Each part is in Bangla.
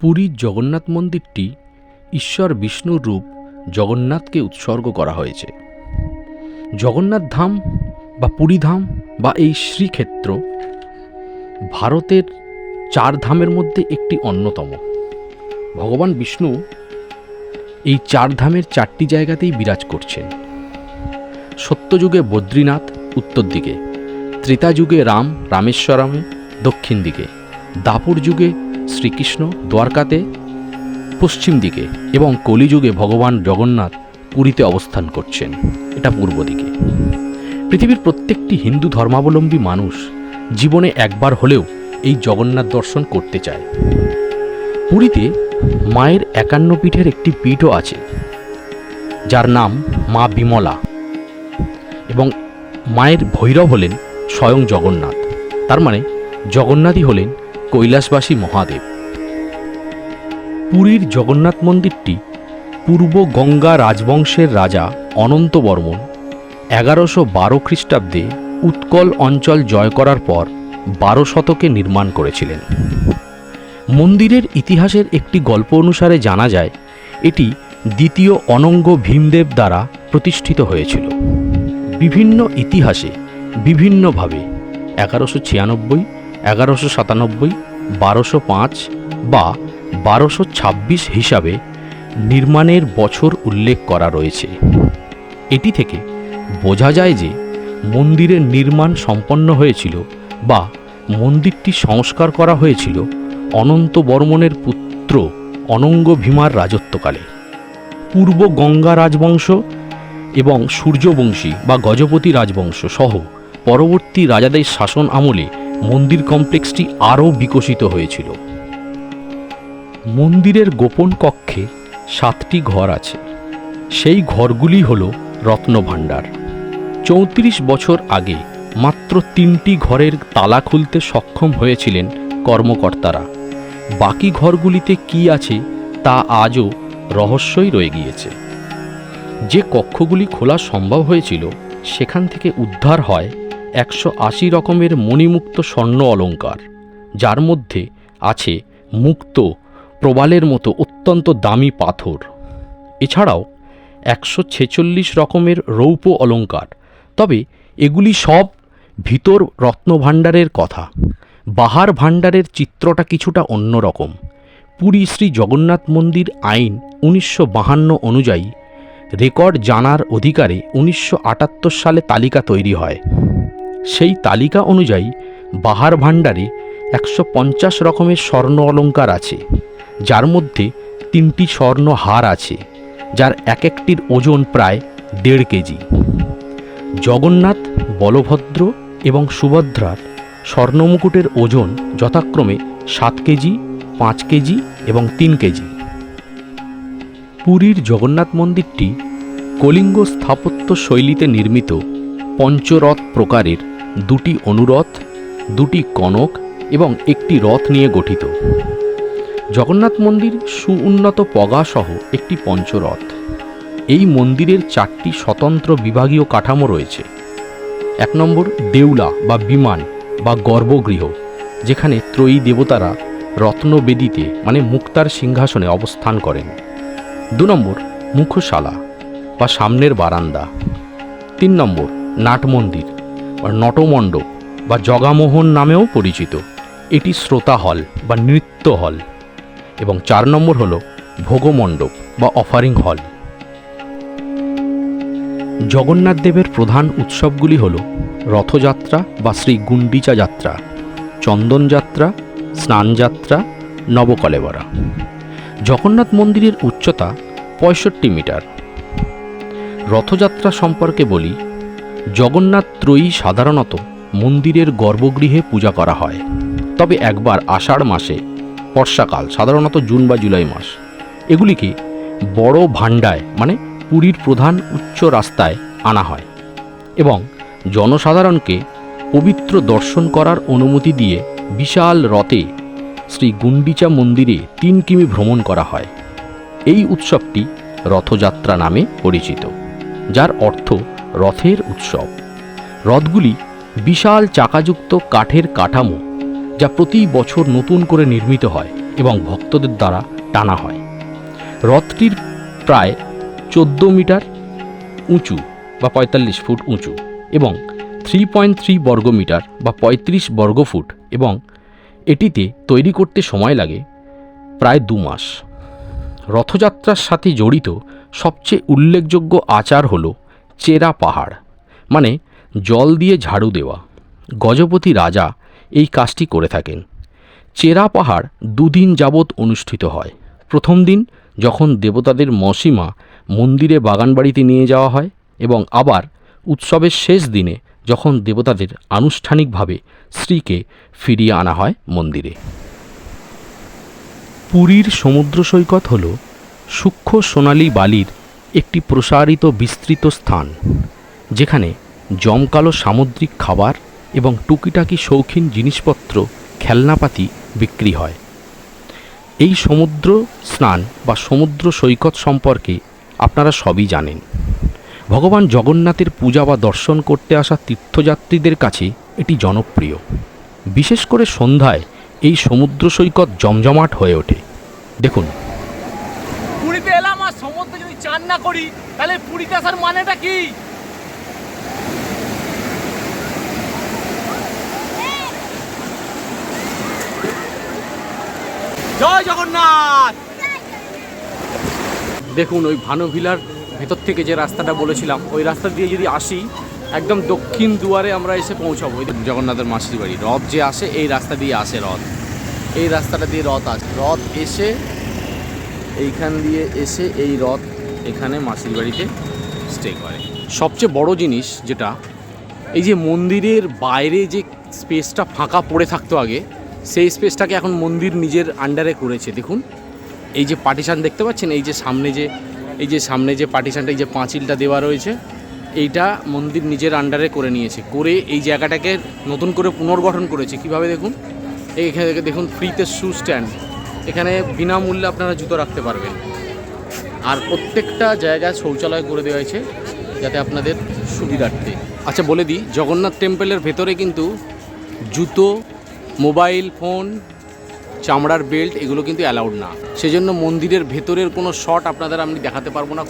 পুরীর জগন্নাথ মন্দিরটি ঈশ্বর বিষ্ণুর রূপ জগন্নাথকে উৎসর্গ করা হয়েছে। জগন্নাথ ধাম বা পুরীধাম বা এই শ্রীক্ষেত্র ভারতের চার ধামের মধ্যে একটি অন্যতম। ভগবান বিষ্ণু এই চার ধামের চারটি জায়গাতেই বিরাজ করছেন। সত্যযুগে বদ্রীনাথ উত্তর দিকে ত্রেতা যুগে রাম রামেশ্বরমে দক্ষিণ দিকে দাপুর যুগে শ্রীকৃষ্ণ দ্বারকাতে, পশ্চিম দিকে এবং কলিযুগে ভগবান জগন্নাথ পুরীতে অবস্থান করছেন। এটা পূর্ব দিকে। পৃথিবীর প্রত্যেকটি হিন্দু ধর্মাবলম্বী মানুষ জীবনে একবার হলেও এই জগন্নাথ দর্শন করতে চায়। পুরীতে মায়ের একান্ন পীঠের একটি পীঠও আছে, যার নাম মা বিমলা এবং মায়ের ভৈরব হলেন স্বয়ং জগন্নাথ। তার মানে জগন্নাথই হলেন কৈলাসবাসী মহাদেব। পুরীর জগন্নাথ মন্দিরটি পূর্ব গঙ্গা রাজবংশের রাজা অনন্ত বর্মন এগারোশো বারো খ্রিস্টাব্দে উৎকল অঞ্চল জয় করার পর বারো শতকে নির্মাণ করেছিলেন। মন্দিরের ইতিহাসের একটি গল্প অনুসারে জানা যায়, এটি দ্বিতীয় অনঙ্গ ভীমদেব দ্বারা প্রতিষ্ঠিত হয়েছিল। বিভিন্ন ইতিহাসে বিভিন্নভাবে এগারোশো ছিয়ানব্বই, এগারোশো সাতানব্বই বারোশো পাঁচ বা বারোশো ছাব্বিশ হিসাবে নির্মাণের বছর উল্লেখ করা রয়েছে। এটি থেকে বোঝা যায় যে মন্দিরের নির্মাণ সম্পন্ন হয়েছিল বা মন্দিরটি সংস্কার করা হয়েছিল অনন্ত বর্মনের পুত্র অনঙ্গ ভীমার রাজত্বকালে। পূর্ব গঙ্গা রাজবংশ এবং সূর্যবংশী বা গজপতি রাজবংশ সহ পরবর্তী রাজাদের শাসন আমলে মন্দির কমপ্লেক্সটি আরও বিকশিত হয়েছিল। মন্দিরের গোপন কক্ষে সাতটি ঘর আছে। সেই ঘরগুলি হল রত্নভাণ্ডার চৌত্রিশ বছর আগে মাত্র তিনটি ঘরের তালা খুলতে সক্ষম হয়েছিলেন কর্মকর্তারা। বাকি ঘরগুলিতে কি আছে তা আজও রহস্যই রয়ে গিয়েছে। যে কক্ষগুলি খোলা সম্ভব হয়েছিল সেখান থেকে উদ্ধার হয় একশো আশি রকমের মণিমুক্ত স্বর্ণ অলঙ্কার, যার মধ্যে আছে মুক্ত, প্রবালের মতো অত্যন্ত দামি পাথর। এছাড়াও একশো ছেচল্লিশ রকমের রৌপ্য অলঙ্কার, তবে এগুলি সব ভিতর রত্নভাণ্ডারের কথা। বাহার ভাণ্ডারের চিত্রটা কিছুটা অন্যরকম পুরী শ্রী জগন্নাথ মন্দির আইন উনিশশো বাহান্ন অনুযায়ী রেকর্ড জানার অধিকারে উনিশশো আটাত্তর সালে তালিকা তৈরি হয়। সেই তালিকা অনুযায়ী বাহার ভাণ্ডারে একশো পঞ্চাশ রকমের স্বর্ণ অলঙ্কার আছে, যার মধ্যে তিনটি স্বর্ণ হার আছে, যার এক একটির ওজন প্রায় দেড় কেজি। জগন্নাথ, বলভদ্র এবং সুভদ্রার স্বর্ণমুকুটের ওজন যথাক্রমে সাত কেজি, পাঁচ কেজি এবং তিন কেজি। পুরীর জগন্নাথ মন্দিরটি কলিঙ্গ স্থাপত্য শৈলীতে নির্মিত পঞ্চরথ প্রকারের দুটি অনুরথ, দুটি কনক এবং একটি রথ নিয়ে গঠিত। জগন্নাথ মন্দির সুউন্নত পগাসহ একটি পঞ্চরথ। এই মন্দিরের চারটি স্বতন্ত্র বিভাগীয় কাঠামো রয়েছে। এক নম্বর দেউলা বা বিমান বা গর্ভগৃহ, যেখানে ত্রয়ী দেবতারা রত্নবেদিতে মানে মুক্তার সিংহাসনে অবস্থান করেন। দু নম্বর মুখশালা বা সামনের বারান্দা। তিন নম্বর নাট মন্দির বা নটমণ্ডপ বা জগামোহন নামেও পরিচিত। এটি শ্রোতা হল বা নৃত্য হল এবং চার নম্বর হল ভোগমণ্ডপ বা অফারিং হল জগন্নাথ দেবের প্রধান উৎসবগুলি হল রথযাত্রা বা শ্রী গুন্ডিচা যাত্রা চন্দনযাত্রা স্নানযাত্রা নবকলেবরা। জগন্নাথ মন্দিরের উচ্চতা পঁয়ষট্টি মিটার। রথযাত্রা সম্পর্কে বলি জগন্নাথ ত্রয়ী সাধারণত মন্দিরের গর্ভগৃহে পূজা করা হয়। তবে একবার আষাঢ় মাসে, বর্ষাকাল, সাধারণত জুন বা জুলাই মাস, এগুলিকে বড় ভাণ্ডায় মানে পুরীর প্রধান উচ্চ রাস্তায় আনা হয় এবং জনসাধারণকে পবিত্র দর্শন করার অনুমতি দিয়ে বিশাল রথে শ্রী গুন্ডিচা মন্দিরে তিন কিমি ভ্রমণ করা হয়। এই উৎসবটি রথযাত্রা নামে পরিচিত, যার অর্থ রথের উৎসব। রথগুলি বিশাল চাকাযুক্ত কাঠের কাঠামো যা প্রতি বছর নতুন করে নির্মিত হয় এবং ভক্তদের দ্বারা টানা হয়। রথটির প্রায় চোদ্দ মিটার উঁচু বা পঁয়তাল্লিশ ফুট উঁচু এবং থ্রি পয়েন্ট থ্রি বর্গমিটার বা পঁয়ত্রিশ বর্গফুট এবং এটিতে তৈরি করতে সময় লাগে প্রায় দু মাস। রথযাত্রার সাথে জড়িত সবচেয়ে উল্লেখযোগ্য আচার হল চেরা পাহাড় মানে জল দিয়ে ঝাড়ু দেওয়া। গজপতি রাজা এই কাজটি করে থাকেন। চেরা পাহাড় দুদিন যাবৎ অনুষ্ঠিত হয়। প্রথম দিন যখন দেবতাদের মসিমা মন্দিরে বাগানবাড়িতে নিয়ে যাওয়া হয় এবং আবার উৎসবের শেষ দিনে যখন দেবতাদের আনুষ্ঠানিকভাবে স্ত্রীকে ফিরিয়ে আনা হয় মন্দিরে। পুরীর সমুদ্র সৈকত হল সূক্ষ্ম সোনালী বালির একটি প্রসারিত বিস্তৃত স্থান, যেখানে জমকালো সামুদ্রিক খাবার এবং টুকিটাকি শৌখিন জিনিসপত্র, খেলনাপাতি বিক্রি হয়। এই সমুদ্র স্নান বা সমুদ্র সৈকত সম্পর্কে আপনারা সবই জানেন। ভগবান জগন্নাথের পূজা বা দর্শন করতে আসা তীর্থযাত্রীদের কাছে এটি জনপ্রিয়। বিশেষ করে সন্ধ্যায় এই সমুদ্র সৈকত জমজমাট হয়ে ওঠে। দেখুন। এলাম। সমুদ্রে যদি চান না করি তাহলে পুরীতে আসার মানেটা কি? জয় জগন্নাথ! দেখুন ওই ভানুভিলার ভেতর থেকে যে রাস্তাটা বলেছিলাম ওই রাস্তা দিয়ে যদি আসি একদম দক্ষিণ দুয়ারে আমরা এসে পৌঁছাবো। ওই জগন্নাথের মাসির বাড়ি। রথ যে আসে এই রাস্তা দিয়ে আসে রথ। এই রাস্তাটা দিয়ে রথ আসে রথ এসে এইখান দিয়ে এসে এই রথ এখানে মাসির বাড়িতে স্টে করে। সবচেয়ে বড় জিনিস যেটা, এই যে মন্দিরের বাইরে যে স্পেসটা ফাঁকা পড়ে থাকতো আগে, সেই স্পেসটাকে এখন মন্দির নিজের আন্ডারে করেছে। দেখুন, এই যে পার্টিশান দেখতে পাচ্ছেন, এই যে সামনে যে, এই যে সামনে যে পার্টিশানটা এই যে পাঁচিলটা দেওয়া রয়েছে, এইটা মন্দির নিজের আন্ডারে করে নিয়েছে। করে এই জায়গাটাকে নতুন করে পুনর্গঠন করেছে। কীভাবে দেখুন? এইখানে থেকে দেখুন ফ্রিতে শু স্ট্যান্ড এখানে বিনামূল্যে আপনারা জুতো রাখতে পারবেন। আর প্রত্যেকটা জায়গায় শৌচালয় করে দেওয়া হয়েছে, যাতে আপনাদের সুবিধার্থে। আচ্ছা বলে দিই, জগন্নাথ টেম্পলের ভেতরে কিন্তু জুতো, মোবাইল ফোন, চামড়ার বেল্ট, এগুলো কিন্তু অ্যালাউড না। সেজন্য মন্দিরের ভেতরের কোনো শট আপনাদের আমি দেখাতে পারব না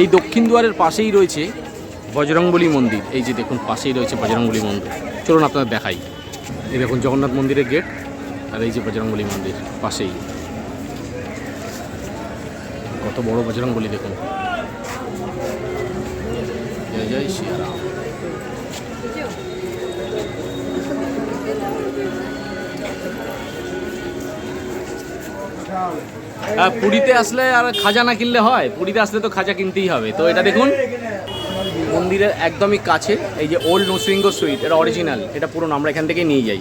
এই দক্ষিণ দুয়ারের পাশেই রয়েছে বজরংবলী মন্দির। এই যে দেখুন, পাশেই রয়েছে বজরংবলী মন্দির। চলুন আপনাদের দেখাই। এই দেখুন, জগন্নাথ মন্দিরের গেট। আর এই যে বজরংবলী মন্দির পাশেই। কত বড় বজরংবলী দেখুন। জয় জয় শ্রীরাম আহ, পুরীতে আসলে আর খাজা না কিনলে হয় পুরীতে আসলে তো খাজা কিনতেই হবে। তো এটা দেখুন মন্দিরের একদমই কাছে এই যে ওল্ড নসিংহ সুইট এটা অরিজিনাল এটা পুরো আমরা এখান থেকে নিয়ে যাই।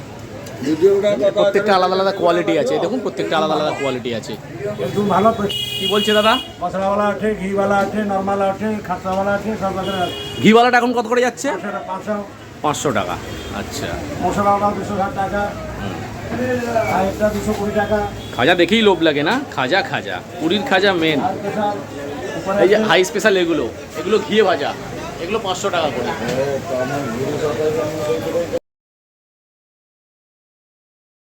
প্রত্যেকটা আলাদা আলাদা কোয়ালিটি আছে দেখুন প্রত্যেকটা আলাদা আলাদা কোয়ালিটি আছে। একটু ভালো কি বলছে দাদা? মশলাওয়ালা আছে ঘিওয়ালা আছে নর্মাল আছে খাসাওয়ালা আছে সব রকমের আছে। ঘিওয়ালাটা এখন কত করে যাচ্ছে? পাঁচশো পাঁচশো। টাকা আচ্ছা। মশলাওয়ালা দুশো ষাট টাকা দুশো কুড়ি টাকা। খাজা দেখেই লোভ লাগে না? খাজা খাজা। পুরীর খাজা মেন এই যে হাই স্পেশাল এগুলো এগুলো ঘিয়ে ভাজা এগুলো পাঁচশো টাকা করে।